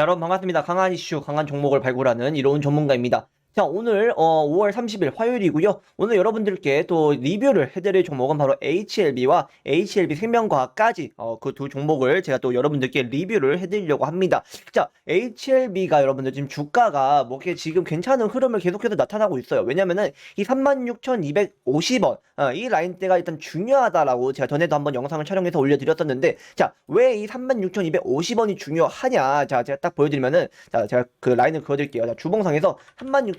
자, 여러분 반갑습니다. 강한 이슈, 강한 종목을 발굴하는 이로운 전문가입니다. 자, 오늘 어, 5월 30일 화요일이고요. 오늘 여러분들께 또 리뷰를 해드릴 종목은 바로 HLB와 HLB 생명과학까지 어, 그 두 종목을 제가 또 여러분들께 리뷰를 해드리려고 합니다. 자, HLB가 여러분들 지금 주가가 뭐 이렇게 지금 괜찮은 흐름을 계속해서 나타나고 있어요. 왜냐면은 이 36,250원 어, 이 라인대가 일단 중요하다라고 제가 전에도 한번 영상을 촬영해서 올려드렸었는데 자, 왜 이 36,250원이 중요하냐? 자, 제가 딱 보여드리면은 자, 제가 그 라인을 그어드릴게요. 자, 주봉상에서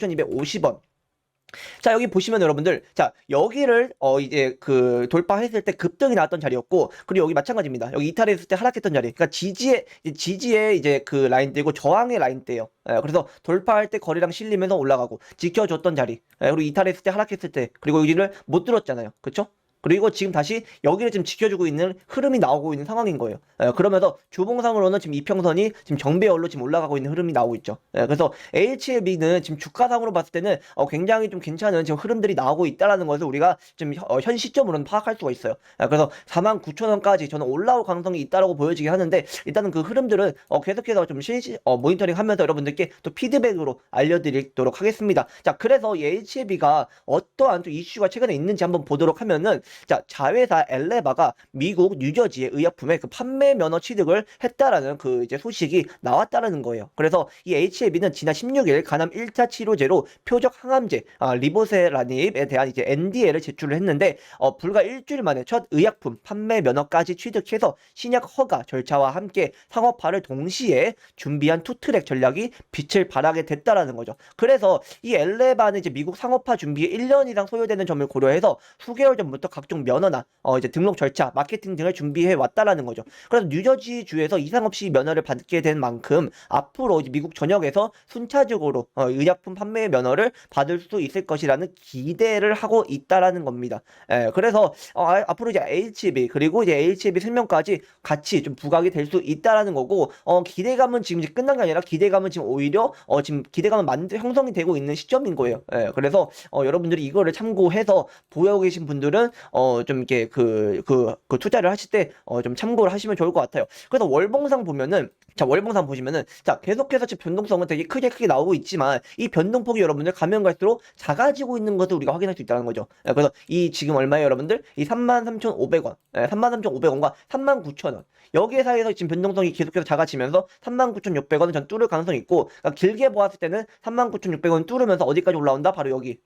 36,250원. 자 여기 보시면 여러분들 자 여기를 어 이제 그 돌파했을 때 급등이 나왔던 자리였고 그리고 여기 마찬가지입니다. 여기 이탈했을 때 하락했던 자리. 그러니까 지지의 지지의 이제 그 라인대고 저항의 라인대예요. 예, 그래서 돌파할 때 거리랑 실리면서 올라가고 지켜줬던 자리. 예, 그리고 이탈했을 때 하락했을 때 그리고 여기를 못 들었잖아요. 그쵸 그리고 지금 다시 여기를 지금 지켜주고 있는 흐름이 나오고 있는 상황인 거예요. 예, 그러면서 주봉상으로는 지금 이평선이 지금 정배열로 지금 올라가고 있는 흐름이 나오고 있죠. 예, 그래서 HLB는 지금 주가상으로 봤을 때는 어, 굉장히 좀 괜찮은 지금 흐름들이 나오고 있다라는 것을 우리가 지금 현- 어, 현 시점으로는 파악할 수가 있어요. 예, 그래서 49,000원까지 저는 올라올 가능성이 있다라고 보여지긴 하는데 일단은 그 흐름들은 어, 계속해서 좀 실시 어, 모니터링 하면서 여러분들께 또 피드백으로 알려드리도록 하겠습니다. 자, 그래서 이 HLB가 어떠한 또 이슈가 최근에 있는지 한번 보도록 하면은 자, 자회사 엘레바가 미국 뉴저지의 의약품의 그 판매 면허 취득을 했다라는 그 이제 소식이 나왔다라는 거예요. 그래서 이 HLB는 지난 16일 간암 1차 치료제로 표적 항암제 아, 리보세라닙에 대한 이제 NDA를 제출을 했는데 어, 불과 일주일 만에 첫 의약품 판매 면허까지 취득해서 신약 허가 절차와 함께 상업화를 동시에 준비한 투트랙 전략이 빛을 발하게 됐다라는 거죠. 그래서 이 엘레바는 이제 미국 상업화 준비에 1년 이상 소요되는 점을 고려해서 수개월 전부터 각종 면허나 어 이제 등록 절차, 마케팅 등을 준비해 왔다라는 거죠. 그래서 뉴저지 주에서 이상 없이 면허를 받게 된 만큼 앞으로 미국 전역에서 순차적으로 어, 의약품 판매 면허를 받을 수 있을 것이라는 기대를 하고 있다라는 겁니다. 예, 그래서 어, 아- 앞으로 이제 HB 그리고 이제 HB 생명까지 같이 좀 부각이 될 수 있다라는 거고 어, 기대감은 지금 이제 끝난 게 아니라 기대감은 지금 오히려 어, 지금 기대감은 만들 형성이 되고 있는 시점인 거예요. 예, 그래서 어, 여러분들이 이거를 참고해서 보고 계신 분들은 어, 좀 이렇게 그, 그, 그 투자를 하실 때 어, 좀 참고를 하시면 좋을 것 같아요. 그래서 월봉상 보면은 자, 월봉상 보시면은 자, 계속해서 지금 변동성은 되게 크게 크게 나오고 있지만 이 변동폭이 여러분들 가면 갈수록 작아지고 있는 것을 우리가 확인할 수 있다는 거죠. 예, 그래서 이 지금 얼마예요, 여러분들? 이 33,500원, 예, 33,500원과 39,000원. 여기에 사이에서 지금 변동성이 계속해서 작아지면서 39,600원은 전 뚫을 가능성이 있고 그러니까 길게 보았을 때는 39,600원 뚫으면서 어디까지 올라온다? 바로 여기.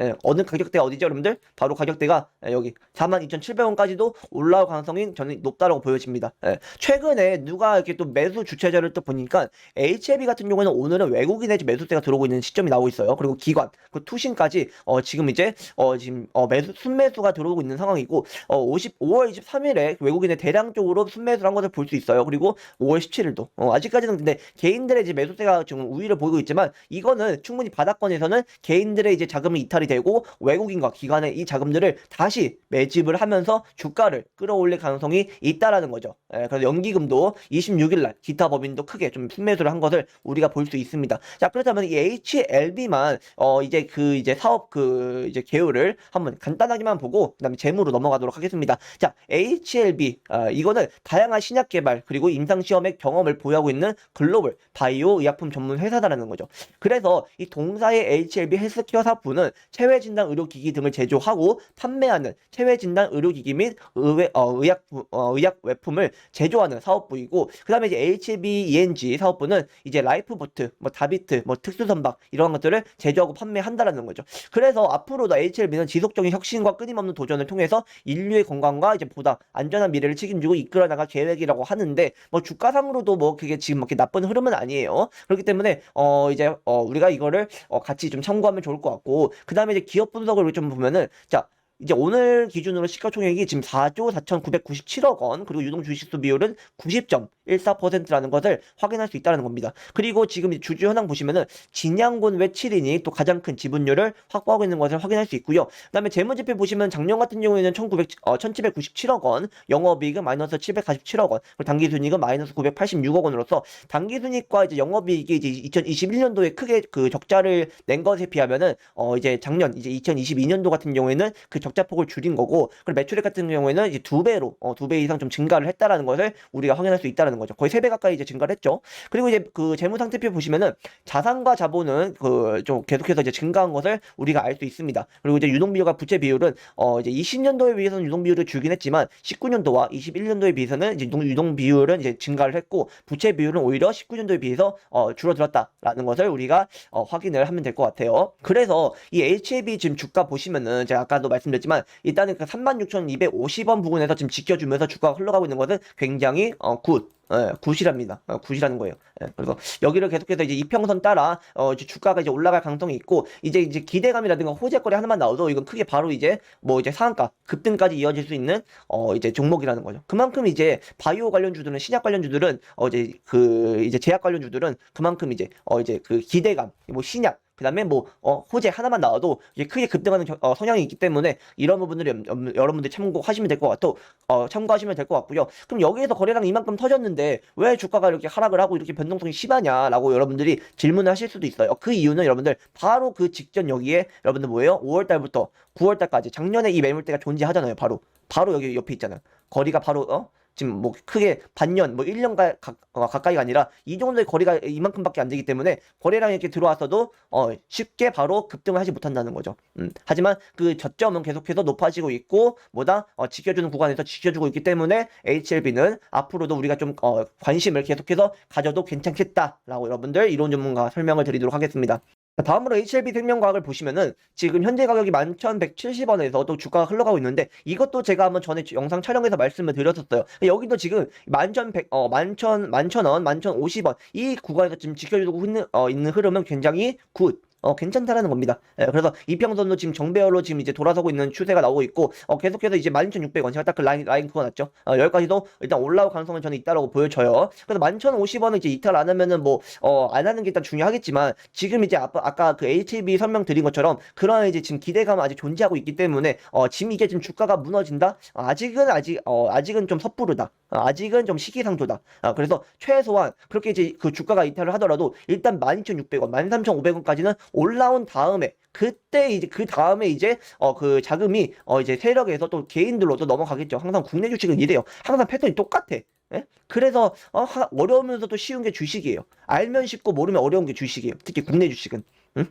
예, 어느 가격대가 어디죠, 여러분들? 바로 가격대가 예, 여기 42,700원까지도 올라올 가능성이 저는 높다라고 보여집니다. 예, 최근에 누가 이렇게 또 매수 주체자를 또 보니까 HLB 같은 경우에는 오늘은 외국인의 매수세가 들어오고 있는 시점이 나오고 있어요. 그리고 기관, 그 투신까지 어, 지금 이제 어, 지금 어, 매수 순매수가 들어오고 있는 상황이고 어, 50, 5월 23일에 외국인의 대량적으로 순매수를 한 것을 볼 수 있어요. 그리고 5월 17일도 어, 아직까지는 근데 개인들의 이제 매수세가 지금 우위를 보이고 있지만 이거는 충분히 바닥권에서는 개인들의 이제 자금이 이탈 이 되고 외국인과 기관의 이 자금들을 다시 매집을 하면서 주가를 끌어올릴 가능성이 있다라는 거죠. 예, 그래서 연기금도 26일 날 기타 법인도 크게 좀 순매수를 한 것을 우리가 볼 수 있습니다. 자 그렇다면 이 HLB만 어 이제 그 이제 사업 그 이제 개요를 한번 간단하게만 보고 그다음에 재무로 넘어가도록 하겠습니다. 자 HLB 아, 이거는 다양한 신약 개발 그리고 임상 시험의 경험을 보유하고 있는 글로벌 바이오 의약품 전문 회사다라는 거죠. 그래서 이 동사의 HLB 헬스케어 사업부는 체외 진단 의료기기 등을 제조하고 판매하는 체외 진단 의료기기 및 의외, 어, 의약 어, 의약 외품을 제조하는 사업부이고 그다음에 이제 HLB ENG 사업부는 이제 라이프보트, 뭐 다비트, 뭐 특수선박 이런 것들을 제조하고 판매한다라는 거죠. 그래서 앞으로도 HLB는 지속적인 혁신과 끊임없는 도전을 통해서 인류의 건강과 이제 보다 안전한 미래를 책임지고 이끌어 나갈 계획이라고 하는데 뭐 주가상으로도 뭐 그게 지금 뭐 이렇게 나쁜 흐름은 아니에요. 그렇기 때문에 어 이제 어 우리가 이거를 어 같이 좀 참고하면 좋을 것 같고 그다음 에 이제 기업 분석을 좀 보면은 자 이제 오늘 기준으로 시가총액이 지금 4조 4,997억 원, 그리고 유동 주식수 비율은 90.14%라는 것을 확인할 수 있다는 겁니다. 그리고 지금 주주 현황 보시면은 진양군 외 7인이 또 가장 큰 지분율을 확보하고 있는 것을 확인할 수 있고요. 그다음에 재무지표 보시면 작년 같은 경우에는 1,900, 어, 1,797억 원, 영업이익은 마이너스 747억 원, 그리고 당기순이익은 마이너스 986억 원으로서 당기순이익과 이제 영업이익이 이제 2021년도에 크게 그 적자를 낸 것에 비하면은 어 이제 작년 이제 2022년도 같은 경우에는 그 적자 적자 폭을 줄인 거고 그리고 매출액 같은 경우에는 이제 두 배로 어, 두 배 이상 좀 증가를 했다라는 것을 우리가 확인할 수 있다라는 거죠. 거의 세 배 가까이 이제 증가를 했죠. 그리고 이제 그 재무 상태표 보시면은 자산과 자본은 그 좀 계속해서 이제 증가한 것을 우리가 알 수 있습니다. 그리고 이제 유동 비율과 부채 비율은 어 이제 20년도에 비해서는 유동 비율을 줄긴 했지만 19년도와 21년도에 비해서는 이제 유동, 유동 비율은 이제 증가를 했고 부채 비율은 오히려 19년도에 비해서 어 줄어들었다라는 것을 우리가 어 확인을 하면 될 것 같아요. 그래서 이 HAB 지금 주가 보시면은 제가 아까도 말씀드렸 지만 일단은 그 36,250원 부근에서 지금 지켜주면서 주가가 흘러가고 있는 것은 굉장히 어 굿. 예, 굿이랍니다. 어, 굿이라는 거예요. 예, 그래서 여기를 계속해서 이제 이평선 따라 어, 이제 주가가 이제 올라갈 가능성이 있고 이제 이제 기대감이라든가 호재거리 하나만 나와도 이건 크게 바로 이제 뭐 이제 상한가 급등까지 이어질 수 있는 어 이제 종목이라는 거죠. 그만큼 이제 바이오 관련 주들은 신약 관련 주들은 어 이제 그 이제 제약 관련 주들은 그만큼 이제 어 이제 그 기대감 뭐 신약 그다음에 뭐 어, 호재 하나만 나와도 이게 크게 급등하는 겨- 어, 성향이 있기 때문에 이런 부분들이 염- 염- 여러분들 참고하시면 될 것 같고 어, 참고하시면 될 것 같고요. 그럼 여기에서 거래량 이만큼 터졌는데 왜 주가가 이렇게 하락을 하고 이렇게 변동성이 심하냐라고 여러분들이 질문을 하실 수도 있어요. 그 이유는 여러분들 바로 그 직전 여기에 여러분들 뭐예요? 5월 달부터 9월 달까지 작년에 이 매물대가 존재하잖아요. 바로 바로 여기 옆에 있잖아요. 거리가 바로 어? 지금 뭐 크게 반년 뭐 1년 가, 가, 어, 가까이가 아니라 이 정도의 거리가 이만큼밖에 안 되기 때문에 거래량이 이렇게 들어왔어도 어, 쉽게 바로 급등을 하지 못한다는 거죠. 음, 하지만 그 저점은 계속해서 높아지고 있고 뭐다 어, 지켜주는 구간에서 지켜주고 있기 때문에 HLB는 앞으로도 우리가 좀 어, 관심을 계속해서 가져도 괜찮겠다라고 여러분들 이론 전문가 설명을 드리도록 하겠습니다. 자, 다음으로 HLB 생명과학을 보시면은 지금 현재 가격이 11,170원에서 또 주가가 흘러가고 있는데 이것도 제가 한번 전에 영상 촬영해서 말씀을 드렸었어요. 여기도 지금 11,100, 어, 11,000, 11,000원, 11,050원 이 구간에서 지금 지켜주고 있는, 어, 있는 흐름은 굉장히 굿. 어, 괜찮다라는 겁니다. 예, 그래서 이평선도 지금 정배열로 지금 이제 돌아서고 있는 추세가 나오고 있고, 어, 계속해서 이제 12,600원. 제가 딱 그 라인, 라인 그거 났죠. 어, 여기까지도 일단 올라올 가능성은 저는 있다라고 보여져요. 그래서 11,050원은 이제 이탈 안 하면은 뭐, 어, 안 하는 게 일단 중요하겠지만, 지금 이제 아까, 아까 그 HB 설명 드린 것처럼, 그런 이제 지금 기대감은 아직 존재하고 있기 때문에, 어, 지금 이게 지금 주가가 무너진다? 어, 아직은 아직, 어, 아직은 좀 섣부르다. 어, 아직은 좀 시기상조다. 어, 그래서 최소한 그렇게 이제 그 주가가 이탈을 하더라도 일단 12,600원, 13,500원까지는 올라온 다음에 그때 이제 그 다음에 이제 어 그 자금이 어 이제 세력에서 또 개인들로 또 넘어가겠죠. 항상 국내 주식은 이래요. 항상 패턴이 똑같아. 예? 그래서 어, 하- 어려우면서도 쉬운 게 주식이에요. 알면 쉽고 모르면 어려운 게 주식이에요. 특히 국내 주식은. 응?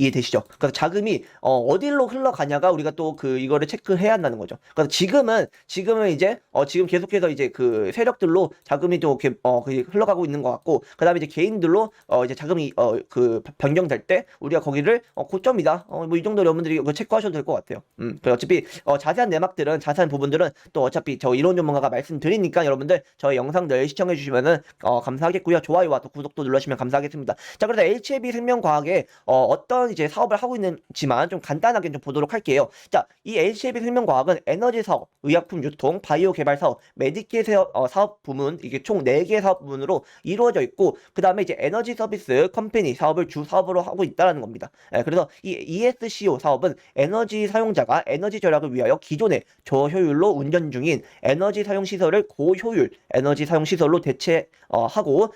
이해되시죠? 그래서 자금이 어, 디로 흘러가냐가 우리가 또 그 이거를 체크해야 한다는 거죠. 그래서 지금은 지금은 이제 어, 지금 계속해서 이제 그 세력들로 자금이 또 이렇게 어, 그 흘러가고 있는 것 같고 그다음에 이제 개인들로 어, 이제 자금이 어, 그 변경될 때 우리가 거기를 어, 고점이다. 어, 뭐 이 정도 여러분들이 체크하셔도 될 것 같아요. 음, 어차피 어, 자세한 내막들은 자세한 부분들은 또 어차피 저 이론 전문가가 말씀드리니까 여러분들 저희 영상들 시청해 주시면은 어, 감사하겠고요. 좋아요와 또 구독도 눌러주시면 감사하겠습니다. 자, 그래서 HAB 생명과학에 어, 어떤 이제 사업을 하고 있는지만 좀 간단하게 좀 보도록 할게요. 자, 이 HAB 생명 과학은 에너지 사업, 의약품 유통, 바이오 개발 사업, 메디케 어, 사업 부문 이게 총 4개 사업 부문으로 이루어져 있고 그 다음에 이제 에너지 서비스 컴퍼니 사업을 주 사업으로 하고 있다라는 겁니다. 예, 그래서 이 ESCO 사업은 에너지 사용자가 에너지 절약을 위하여 기존의 저효율로 운전 중인 에너지 사용 시설을 고효율 에너지 사용 시설로 대체하고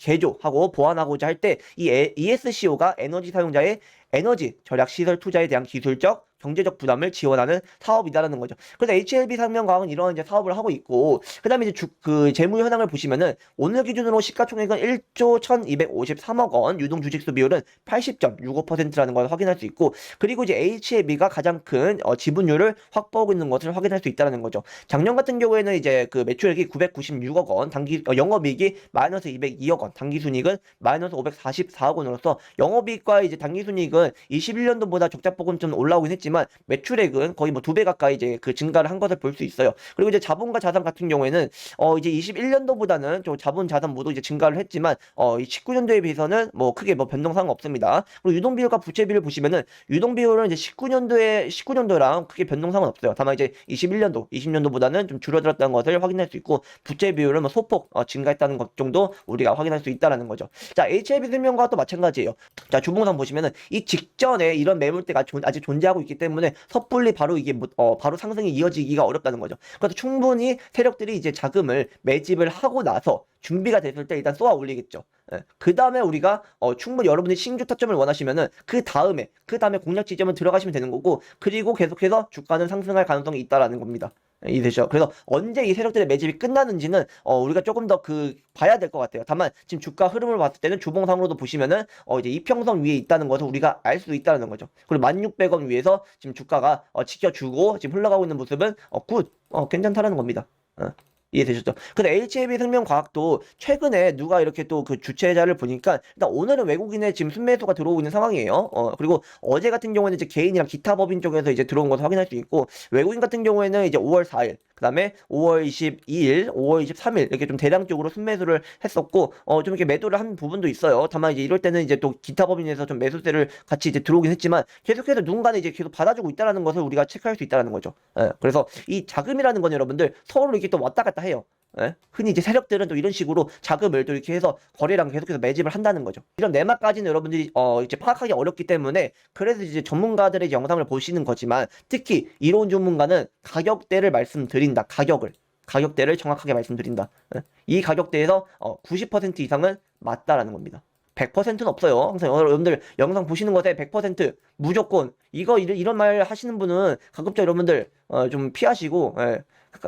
개조하고 보완하고자 할 때 이 ESCO가 에너지 사용자의 에너지 절약 시설 투자에 대한 기술적 경제적 부담을 지원하는 사업이다라는 거죠. 그래서 HLB 상명과학은 이런 이제 사업을 하고 있고, 그 다음에 이제 주, 그 재무 현황을 보시면은 오늘 기준으로 시가총액은 1조 1253억 원, 유동 주식수 비율은 80.65%라는 걸 확인할 수 있고, 그리고 이제 HLB가 가장 큰 어, 지분율을 확보하고 있는 것을 확인할 수 있다는 거죠. 작년 같은 경우에는 이제 그 매출액이 996억 원, 단기 어, 영업이익이 마이너스 202억 원, 단기순이익은 마이너스 544억 원으로서 영업이익과 이제 단기순이익은 21년도보다 적자폭은 좀 올라오긴 했지 만 매출액은 거의 뭐 두 배 가까이 이제 그 증가를 한 것을 볼 수 있어요. 그리고 이제 자본과 자산 같은 경우에는 어 이제 21년도보다는 좀 자본 자산 모두 이제 증가를 했지만 어 19년도에 비해서는 뭐 크게 뭐 변동사항 없습니다. 그리고 유동 비율과 부채 비율 보시면은 유동 비율은 이제 19년도에 19년도랑 크게 변동사항은 없어요. 다만 이제 21년도, 20년도보다는 좀 줄어들었다는 것을 확인할 수 있고 부채 비율은 뭐 소폭 어, 증가했다는 것 정도 우리가 확인할 수 있다라는 거죠. 자, HLB 생명과도 마찬가지예요. 자, 주봉상 보시면은 이 직전에 이런 매물대가 존- 아직 존재하고 있기 때문에 섣불리 바로 이게 뭐- 어, 바로 상승이 이어지기가 어렵다는 거죠. 그래서 충분히 세력들이 이제 자금을 매집을 하고 나서 준비가 됐을 때 일단 쏘아 올리겠죠. 그 다음에 우리가 어, 충분히 여러분이 신규 타점을 원하시면은 그 다음에 그 다음에 공략 지점을 들어가시면 되는 거고 그리고 계속해서 주가는 상승할 가능성이 있다라는 겁니다. 예, 이해되죠? 그래서 언제 이 세력들의 매집이 끝나는지는 어, 우리가 조금 더 그 봐야 될 것 같아요. 다만 지금 주가 흐름을 봤을 때는 주봉상으로도 보시면은 어, 이제 이평선 위에 있다는 것을 우리가 알 수 있다는 거죠. 그리고 1,600원 위에서 지금 주가가 어, 지켜주고 지금 흘러가고 있는 모습은 어, 굿, 어, 괜찮다라는 겁니다. 어. 이해되셨죠? 근데 HAB 생명과학도 최근에 누가 이렇게 또 그 주최자를 보니까 일단 오늘은 외국인의 지금 순매수가 들어오고 있는 상황이에요. 어, 그리고 어제 같은 경우에는 이제 개인이랑 기타 법인 쪽에서 이제 들어온 것을 확인할 수 있고 외국인 같은 경우에는 이제 5월 4일 그 다음에 5월 22일, 5월 23일 이렇게 좀 대량적으로 순매수를 했었고 어 좀 이렇게 매도를 한 부분도 있어요. 다만 이제 이럴 때는 이제 또 기타 법인에서 좀 매수세를 같이 이제 들어오긴 했지만 계속해서 누군가는 이제 계속 받아주고 있다라는 것을 우리가 체크할 수 있다라는 거죠. 예, 그래서 이 자금이라는 건 여러분들 서로 이렇게 또 왔다 갔다 해요. 예? 흔히 이제 세력들은 또 이런 식으로 자금을 또 이렇게 해서 거래량 계속해서 매집을 한다는 거죠. 이런 내막까지는 여러분들이 어 이제 파악하기 어렵기 때문에 그래서 이제 전문가들의 영상을 보시는 거지만 특히 이론 전문가는 가격대를 말씀드린다. 가격을 가격대를 정확하게 말씀드린다. 예? 이 가격대에서 어, 90% 이상은 맞다라는 겁니다. 100%는 없어요. 항상 여러분들 영상 보시는 것에 100% 무조건 이거 이런, 말 하시는 분은 가급적 여러분들 어, 좀 피하시고 예.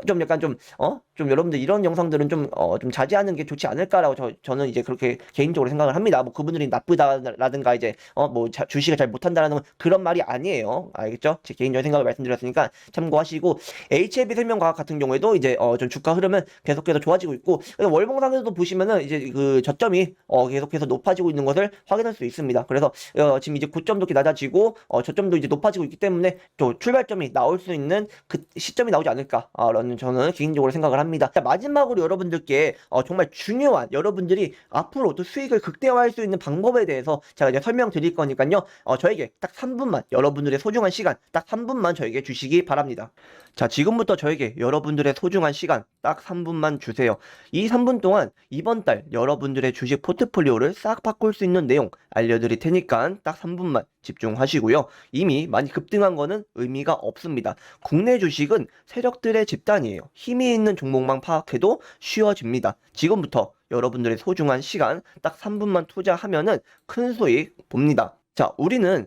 좀 약간 좀 어? 좀 여러분들 이런 영상들은 좀 어, 좀 자제하는 게 좋지 않을까라고 저, 저는 이제 그렇게 개인적으로 생각을 합니다. 뭐 그분들이 나쁘다라든가 이제 어뭐 주식을 잘 못한다라는 그런 말이 아니에요. 알겠죠? 제 개인적인 생각을 말씀드렸으니까 참고하시고 HLB 생명과학 같은 경우에도 이제 어 좀 주가 흐름은 계속해서 좋아지고 있고 월봉상에서도 보시면은 이제 그 저점이 어 계속해서 높아지고 있는 것을 확인할 수 있습니다. 그래서 어 지금 이제 고점도 이렇게 낮아지고 어 저점도 이제 높아지고 있기 때문에 또 출발점이 나올 수 있는 그 시점이 나오지 않을까 라는 저는 개인적으로 생각을 합니다. 자, 마지막으로 여러분들께 어 정말 중요한 여러분들이 앞으로 또 수익을 극대화할 수 있는 방법에 대해서 제가 이제 설명드릴 거니까요. 어 저에게 딱 3분만 여러분들의 소중한 시간 딱 3분만 저에게 주시기 바랍니다. 자, 지금부터 저에게 여러분들의 소중한 시간 딱 3분만 주세요. 이 3분 동안 이번 달 여러분들의 주식 포트폴리오를 싹 바꿀 수 있는 내용 알려드릴 테니까 딱 3분만 집중하시고요. 이미 많이 급등한 거는 의미가 없습니다. 국내 주식은 세력들의 집 단이에요. 힘이 있는 종목만 파악해도 쉬워집니다. 지금부터 여러분들의 소중한 시간 딱 3분만 투자하면은 큰 수익 봅니다. 자, 우리는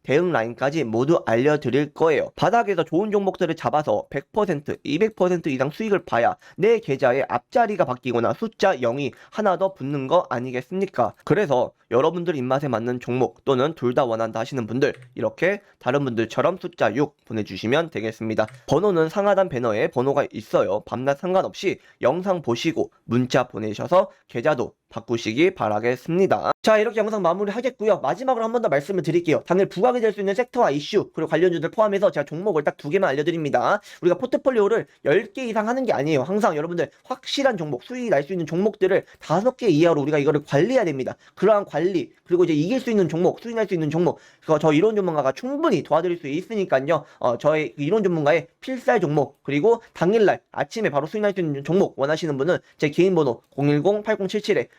대응 라인까지 모두 알려드릴 거예요. 바닥에서 좋은 종목들을 잡아서 100%, 200% 이상 수익을 봐야 내 계좌의 앞자리가 바뀌거나 숫자 0이 하나 더 붙는 거 아니겠습니까? 그래서 여러분들 입맛에 맞는 종목 또는 둘 다 원한다 하시는 분들 이렇게 다른 분들처럼 숫자 6 보내주시면 되겠습니다. 번호는 상하단 배너에 번호가 있어요. 밤낮 상관없이 영상 보시고 문자 보내셔서 계좌도 바꾸시기 바라겠습니다. 자, 이렇게 영상 마무리 하겠고요. 마지막으로 한 번 더 말씀을 드릴게요. 당일 부각이 될 수 있는 섹터와 이슈, 그리고 관련주들 포함해서 제가 종목을 딱 두 개만 알려드립니다. 우리가 포트폴리오를 10개 이상 하는 게 아니에요. 항상 여러분들 확실한 종목, 수익이 날 수 있는 종목들을 다섯 개 이하로 우리가 이거를 관리해야 됩니다. 그러한 관리, 그리고 이제 이길 수 있는 종목, 수익 날 수 있는 종목, 그거 저 이론 전문가가 충분히 도와드릴 수 있으니까요. 어, 저의 이론 전문가의 필살 종목, 그리고 당일날 아침에 바로 수익 날 수 있는 종목 원하시는 분은 제 개인 번호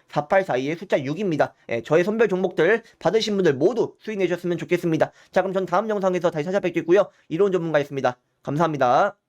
010-8077-4842의 숫자 6입니다. 예, 저의 선별 종목들 받으신 분들 모두 수익 내셨으면 좋겠습니다. 자, 그럼 전 다음 영상에서 다시 찾아뵙겠고요. 이론 전문가였습니다. 감사합니다.